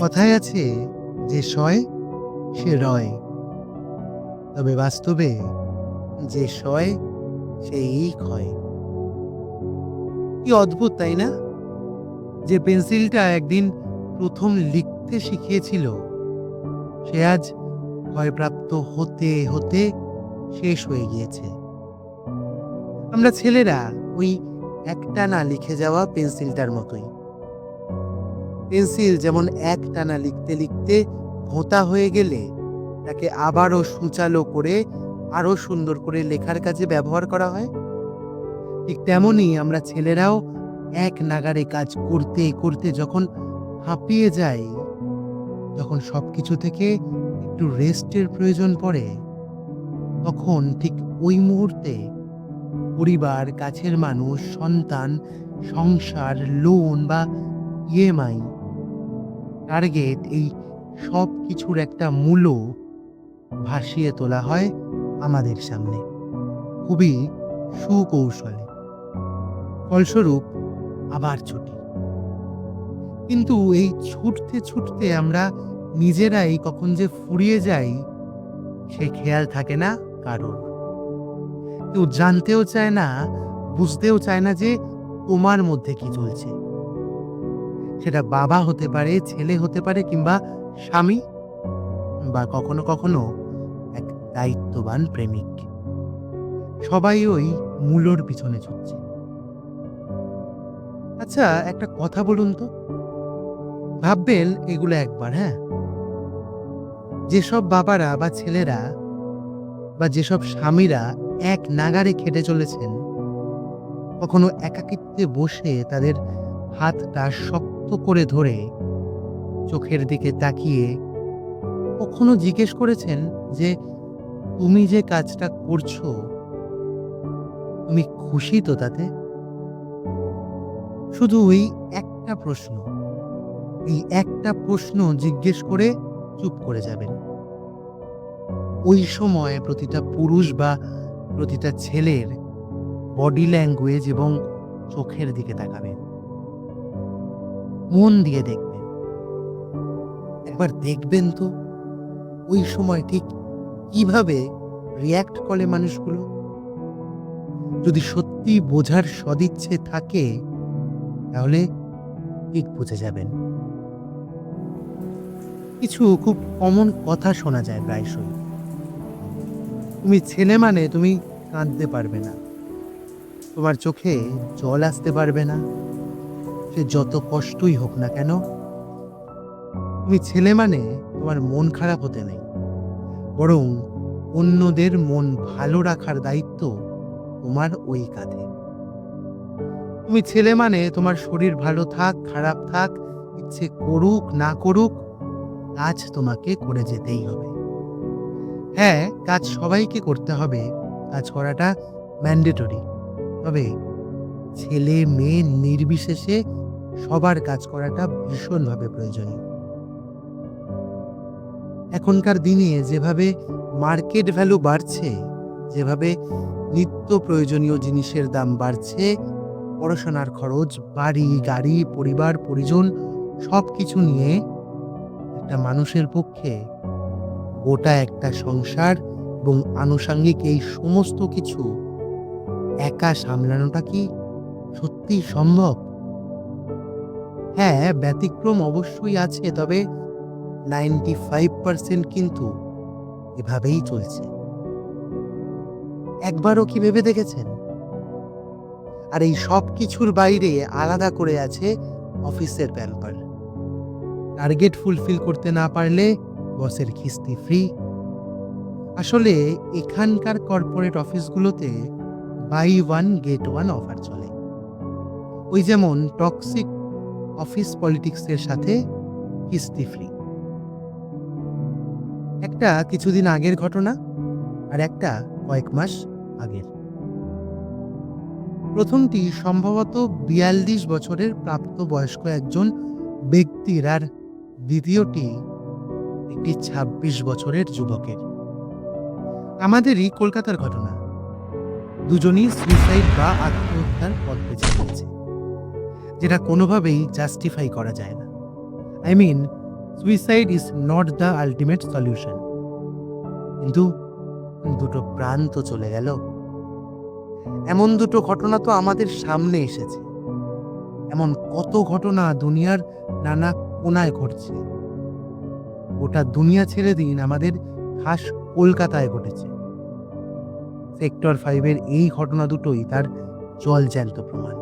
কথায় আছে, যে সয়, সে রয়। তবে বাস্তবে যে সয় সেই ক্ষয়। কি অদ্ভুত, তাই না? যে পেন্সিলটা একদিন প্রথম লিখতে শিখিয়েছিল, সে আজ ক্ষয়প্রাপ্ত হতে হতে শেষ হয়ে গিয়েছে। আমরা ছেলেরা ওই একটা না লিখে যাওয়া পেন্সিলটার মতোই। পেন্সিল যেমন এক টানা লিখতে লিখতে ভোঁতা হয়ে গেলে, তাকে আবারও সূচালো করে আরও সুন্দর করে লেখার কাজে ব্যবহার করা হয়। ঠিক তেমনই আমরা ছেলেরাও এক নাগারে কাজ করতে করতে যখন হাঁপিয়ে যাই যখন সব কিছু থেকে একটু রেস্টের প্রয়োজন পড়ে। তখন ঠিক ওই মুহূর্তে পরিবার, কাছের মানুষ, সন্তান, সংসার লোন বা ইএমআই টার্গেট এই সব কিছুর একটা মূল্য ভাসিয়ে তোলা হয় আমাদের সামনে। খুবই সুকৌশলে। ফলস্বরূপ, আবার ছুটি। কিন্তু এই ছুটতে ছুটতে আমরা নিজেরাই কখন যে ফুরিয়ে যাই, সে খেয়াল থাকে না কারোর। কেউ জানতেও চায় না, বুঝতেও চায় না যে তোমার মধ্যে কি চলছে। সেটা বাবা হতে পারে, ছেলে হতে পারে কিংবা স্বামী বা কখনো কখনো এক দায়িত্ববান প্রেমিক। সবাই ওই মূলর পিছনে ছুটছে। আচ্ছা একটা কথা বলুন তো। ভাববেন এগুলো একবার হ্যাঁ? যেসব বাবারা বা ছেলেরা বা যেসব স্বামীরা এক নাগারে খেটে চলেছেন, কখনো একাকিত্বে বসে তাদের হাতটা শক্ত করে ধরে চোখের দিকে তাকিয়ে কখনো জিজ্ঞেস করেছেন যে, তুমি যে কাজটা করছ, তুমি খুশি তো তাতে? শুধু ওই একটা প্রশ্ন, এই একটা প্রশ্ন জিজ্ঞেস করে চুপ করে যাবেন। ওই সময় প্রতিটা পুরুষ বা প্রতিটা ছেলের বডি ল্যাঙ্গুয়েজ এবং চোখের দিকে তাকাবেন। মন দিয়ে দেখবেন। একবার দেখবেন তো ওই সময় ঠিক কীভাবে রিয়্যাক্ট করে মানুষগুলো? যদি সত্যি বোঝার সদিচ্ছে থাকে, তাহলে ঠিক বুঝে যাবেন। কিছু খুব কমন কথা শোনা যায় প্রায়শই। তুমি ছেলে মানে তুমি কাঁদতে পারবে না। তোমার চোখে জল আসতে পারবে না। সে যত কষ্টই হোক না কেন, তুমি ছেলে মানে তোমার মন খারাপ হতে নেই। বরং অন্যদের মন ভালো রাখার দায়িত্ব তোমার ওই কাঁধে। তুমি ছেলে মানে তোমার শরীর ভালো থাক, খারাপ থাক, ইচ্ছে করুক, না করুক কাজ তোমাকে করে যেতেই হবে। হ্যাঁ কাজ সবাইকে করতে হবে। কাজ করাটা ম্যান্ডেটরি। তবে ছেলে মেয়ে নির্বিশেষে সবার কাজ করাটা ভীষণভাবে প্রয়োজনীয়। এখনকার দিনে যেভাবে মার্কেট ভ্যালু বাড়ছে, যেভাবে নিত্য প্রয়োজনীয় জিনিসের দাম বাড়ছে, পড়াশোনার খরচ, বাড়ি, গাড়ি, পরিবার, পরিজন সব কিছু নিয়ে একটা মানুষের পক্ষে গোটা একটা সংসার এবং আনুষাঙ্গিক এই সমস্ত কিছু একা সামলানোটা কি সত্যি সম্ভব? হ্যাঁ ব্যতিক্রম অবশ্যই আছে, তবে নাইনটি ফাইভ পার্সেন্ট কিন্তু এভাবেই চলছে। একবারও কি ভেবে দেখেছেন? আর এই সব কিছুর বাইরে আলাদা করে আছে অফিসের প্যাম্পার। টার্গেট ফুলফিল করতে না পারলে বসের কিস্তি ফ্রি। আসলে এখানকার corporate অফিসগুলোতে buy one, get one offer চলে। ওই যেমন টক্সিক অফিস পলিটিক্সের সাথে কিস্তি ফ্রি একটা কিছুদিন আগের ঘটনা আর একটা কয়েক মাস আগের। প্রথমটি সম্ভবত বিয়াল্লিশ বছরের প্রাপ্তবয়স্ক একজন ব্যক্তির আর দ্বিতীয়টি একটি ২৬ বছরের যুবকের। আমাদেরই কলকাতার ঘটনা। দুজনই সুইসাইড বা আত্মহত্যার পথ বেছে নিয়েছে। যেটা কোনোভাবেই জাস্টিফাই করা যায় না। I mean suicide is not the ultimate solution কিন্তু দুটো প্রাণ তো চলে গেল। এমন দুটো ঘটনা তো আমাদের সামনে এসেছে। এমন কত ঘটনা দুনিয়ার নানা কোনায় ঘটছে। গোটা দুনিয়া ছেড়ে দিন আমাদের খাস কলকাতায় ঘটেছে। সেক্টর ফাইভের এই ঘটনা দুটোই তার জল জ্যান্ত প্রমাণ।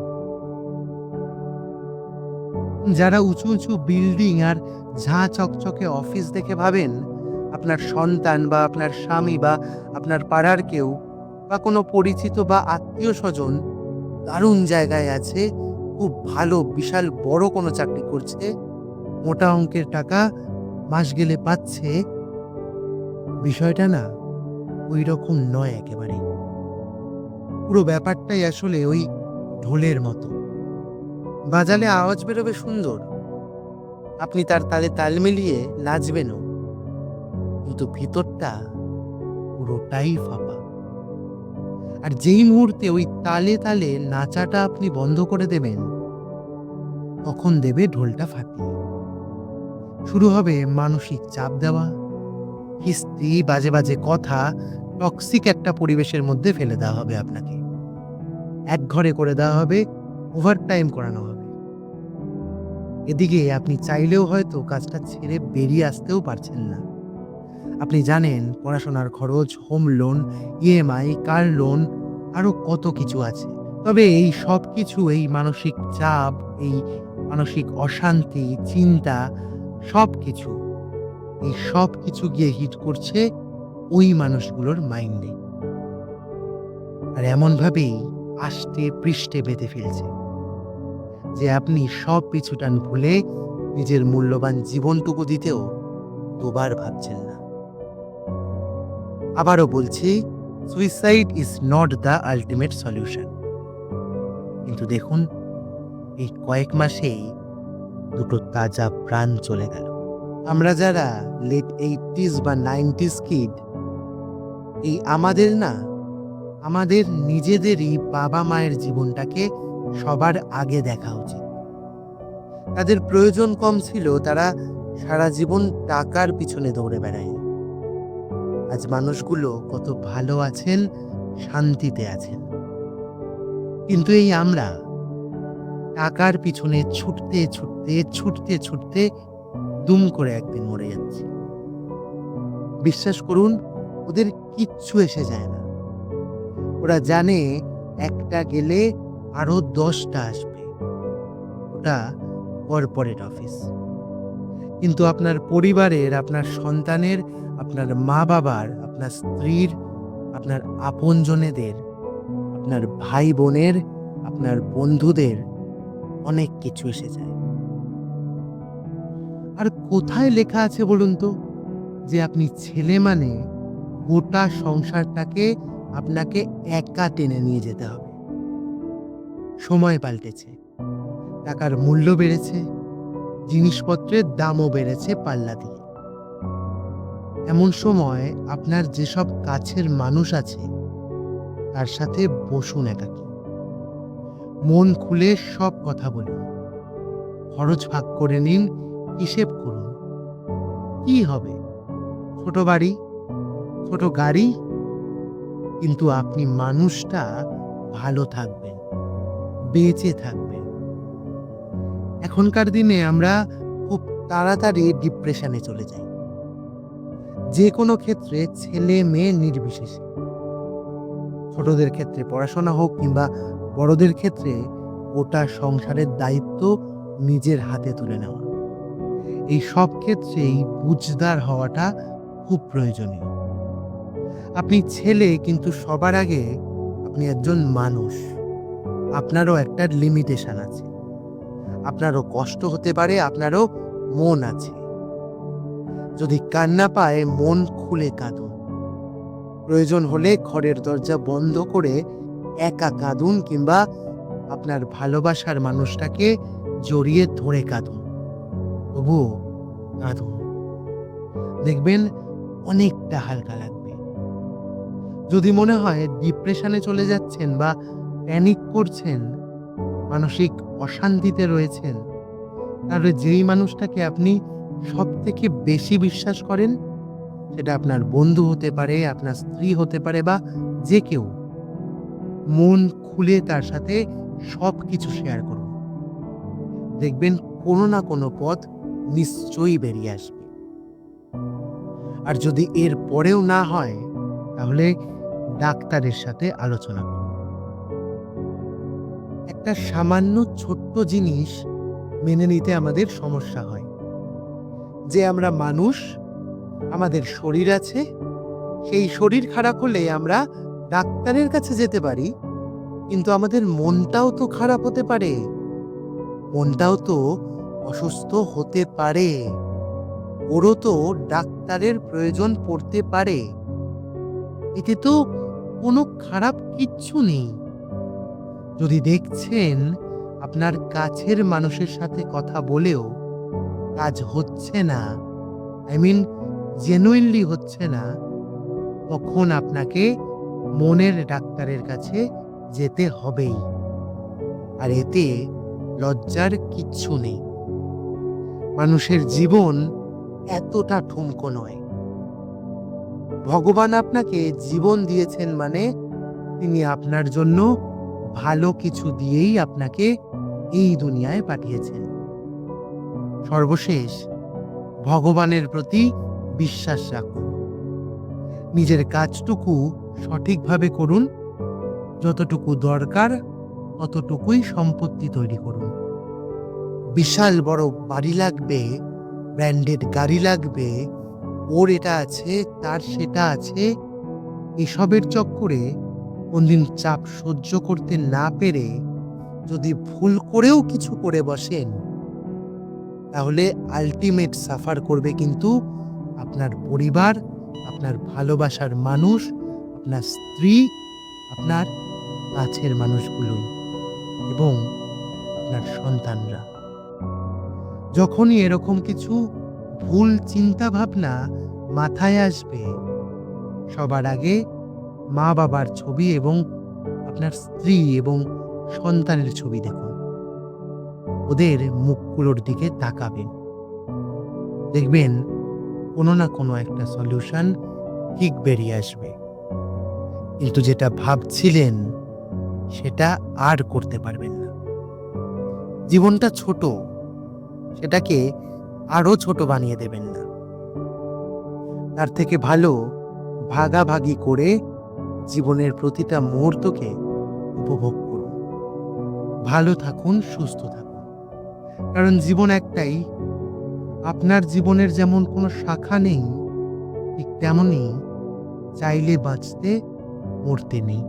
যারা উঁচু উঁচু বিল্ডিং আর ঝাঁ চকচকে অফিস দেখে ভাবেন, আপনার সন্তান বা আপনার স্বামী বা আপনার পাড়ার কেউ বা কোনো পরিচিত বা আত্মীয় স্বজন দারুণ জায়গায় আছে, খুব ভালো, বিশাল, বড় কোনো চাকরি করছে, মোটা অঙ্কের টাকা মাস গেলে পাচ্ছে, বিষয়টা না ওই রকম নয় একেবারে। পুরো ব্যাপারটাই আসলে ওই ঢোলের মতো। বাজালে আওয়াজ বেরোবে সুন্দর। আপনি তার তালে তাল মিলিয়ে নাচবেনও। কিন্তু ভিতরটা পুরোটাই ফাঁপা। আর যেই মুহূর্তে ওই তালে তালে নাচাটা আপনি বন্ধ করে দেবেন, তখন দেবে ঢোলটা ফাটিয়ে শুরু হবে মানসিক চাপ দেওয়া। কিস্তি বাজে বাজে কথা টক্সিক একটা পরিবেশের মধ্যে ফেলে দেওয়া হবে আপনাকে। এক ঘরে করে দেওয়া হবে ওভার টাইম করানো হবে। এদিকে আপনি চাইলেও হয়তো কাজটা ছেড়ে বেরিয়ে আসতেও পারছেন না। আপনি জানেন পড়াশোনার খরচ, home loan, EMI, car loan আরও কত কিছু আছে। তবে এই সব কিছু এই মানসিক চাপ, এই মানসিক অশান্তি, চিন্তা সব কিছু এই সব কিছু গিয়ে হিট করছে ওই মানুষগুলোর মাইন্ডে। আর এমনভাবেই আষ্টে পৃষ্ঠে বেঁধে ফেলছে। যে আপনি সব পিছুটান ভুলে নিজের মূল্যবান জীবনটুকু দিতেও দুবার ভাবছেন না। আবারও বলছি suicide is not the ultimate solution কিন্তু দেখুন, এই কয়েক মাসেই দুটো তাজা প্রাণ চলে গেল। আমরা যারা লেট এইটিস বা নাইনটিস কিড এই আমাদের না, আমাদের নিজেদেরই বাবা মায়ের জীবনটাকে সবার আগে দেখা উচিত। তাদের প্রয়োজন কম ছিল, তারা সারা জীবন টাকার পিছনে দৌড়ে বেড়ায়। আজ মানুষগুলো কত ভালো আছেন, শান্তিতে আছেন। কিন্তু এই আমরা টাকার পিছনে ছুটতে ছুটতে ছুটতে ছুটতে দুম করে একদিন মরে যাচ্ছি। বিশ্বাস করুন, ওদের কিচ্ছু এসে যায় না। ওরা জানে একটা গেলে আরও দশটা আসবে। ওটা কর্পোরেট অফিস। কিন্তু আপনার পরিবারের, আপনার সন্তানের, আপনার মা বাবার আপনার স্ত্রীর, আপনার আপনজনেদের, আপনার ভাই বোনের আপনার বন্ধুদের অনেক কিছু এসে যায়। আর কোথায় লেখা আছে বলুন তো? যে আপনি ছেলে মানে গোটা সংসারটাকে আপনাকে একা টেনে নিয়ে যেতে হবে। সময় পাল্টেছে। টাকার মূল্য বেড়েছে, জিনিসপত্রের দামও বেড়েছে পাল্লা দিয়ে। এমন সময় আপনার যেসব কাছের মানুষ আছে, তার সাথে বসুন একাকি। মন খুলে সব কথা বলুন। খরচ ভাগ করে নিন, হিসেব করুন। কি হবে? ছোট বাড়ি? ছোট গাড়ি? কিন্তু আপনি মানুষটা ভালো থাকবেন। বেঁচে থাকবে। এখনকার দিনে আমরা খুব তাড়াতাড়ি ডিপ্রেশনে চলে যাই। যে কোনো ক্ষেত্রে ছেলে মেয়ে নির্বিশেষে। ছোটদের ক্ষেত্রে পড়াশোনা হোক কিংবা বড়দের ক্ষেত্রে গোটা সংসারের দায়িত্ব নিজের হাতে তুলে নেওয়া। এই সব ক্ষেত্রেই বুঝদার হওয়াটা খুব প্রয়োজনীয়। আপনি ছেলে কিন্তু সবার আগে আপনি একজন মানুষ। আপনারও একটা লিমিটেশন আছে। আপনারও কষ্ট হতে পারে, আপনারও মন আছে। যদি কান্না পায়, মন খুলে কাঁদুন। প্রয়োজন হলে ঘরের দরজা বন্ধ করে একা কাঁদুন কিংবা আপনার ভালোবাসার মানুষটাকে জড়িয়ে ধরে কাঁদুন। তবুও কাঁদুন। দেখবেন অনেকটা হালকা লাগবে। যদি মনে হয় ডিপ্রেশনে চলে যাচ্ছেন বা প্যানিক করছেন, মানসিক অশান্তিতে রয়েছেন, তাহলে যেই মানুষটাকে আপনি সব থেকে বেশি বিশ্বাস করেন, সেটা আপনার বন্ধু হতে পারে, আপনার স্ত্রী হতে পারে বা যে কেউ, মন খুলে তার সাথে সব কিছু শেয়ার করুন। দেখবেন কোনো না কোনো পথ নিশ্চয়ই বেরিয়ে আসবে। আর যদি এর পরেও না হয়, তাহলে ডাক্তারের সাথে আলোচনা করুন। একটা সামান্য ছোট্ট জিনিস মেনে নিতে আমাদের সমস্যা হয়। যে আমরা মানুষ, আমাদের শরীর আছে, সেই শরীর খারাপ হলে আমরা ডাক্তারের কাছে যেতে পারি, কিন্তু আমাদের মনটাও তো খারাপ হতে পারে। মনটাও তো অসুস্থ হতে পারে। ওরও তো ডাক্তারের প্রয়োজন পড়তে পারে। এতে তো কোনো খারাপ কিচ্ছু নেই। যদি দেখছেন আপনার কাছের মানুষের সাথে কথা বলেও কাজ হচ্ছে না আই মিন জেনুইনলি হচ্ছে না, তখন আপনাকে মনের ডাক্তারের কাছে যেতে হবেই। আর এতে লজ্জার কিচ্ছু নেই। মানুষের জীবন এতটা ঠুমকো নয়। ভগবান আপনাকে জীবন দিয়েছেন মানে তিনি আপনার জন্য ভালো কিছু দিয়েই আপনাকে এই দুনিয়ায় পাঠিয়েছেন। সর্বশেষ, ভগবানের প্রতি বিশ্বাস রাখুন। নিজের কাজটুকু সঠিকভাবে করুন, যতটুকু দরকার ততটুকুই সম্পত্তি তৈরি করুন। বিশাল বড় বাড়ি লাগবে, ব্র্যান্ডেড গাড়ি লাগবে, ওর এটা আছে, তার সেটা আছে, এসবের চক্করে কোনদিন চাপ সহ্য করতে না পেরে যদি ভুল করেও কিছু করে বসেন, তাহলে আলটিমেট সাফার করবে কিন্তু আপনার পরিবার, আপনার ভালোবাসার মানুষ, আপনার স্ত্রী, আপনার কাছের মানুষগুলোই এবং আপনার সন্তানরা। যখনই এরকম কিছু ভুল চিন্তা ভাবনা মাথায় আসবে, সবার আগে মা বাবার ছবি এবং আপনার স্ত্রী এবং সন্তানের ছবি দেখুন। ওদের মুখগুলোর দিকে তাকাবেন। দেখবেন কোনো না কোনো একটা সলিউশন ঠিক বেরিয়ে আসবে। কিন্তু যেটা ভাবছিলেন, সেটা আর করতে পারবেন না। জীবনটা ছোট, সেটাকে আরও ছোট বানিয়ে দেবেন না। তার থেকে ভালো ভাগাভাগি করে জীবনের প্রতিটা মুহূর্তকে উপভোগ করুন। ভালো থাকুন, সুস্থ থাকুন। কারণ জীবন একটাই। আপনার জীবনের যেমন কোনো শাখা নেই, ঠিক তেমনই চাইলে বাঁচতে, মরতে নেই।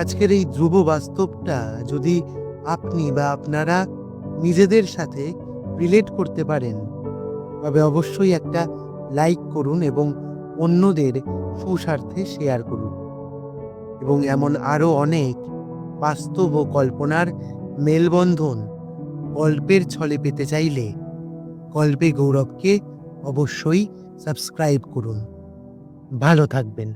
আজকের এই ধ্রুব বাস্তবটা যদি আপনি বা আপনারা নিজেদের সাথে রিলেট করতে পারেন, তবে অবশ্যই একটা লাইক করুন এবং অন্যদের সুস্বার্থে শেয়ার করুন। এবং এমন আরও অনেক বাস্তব ও কল্পনার মেলবন্ধন গল্পের ছলে পেতে চাইলে গল্পে গৌরবকে অবশ্যই সাবস্ক্রাইব করুন। ভালো থাকবেন।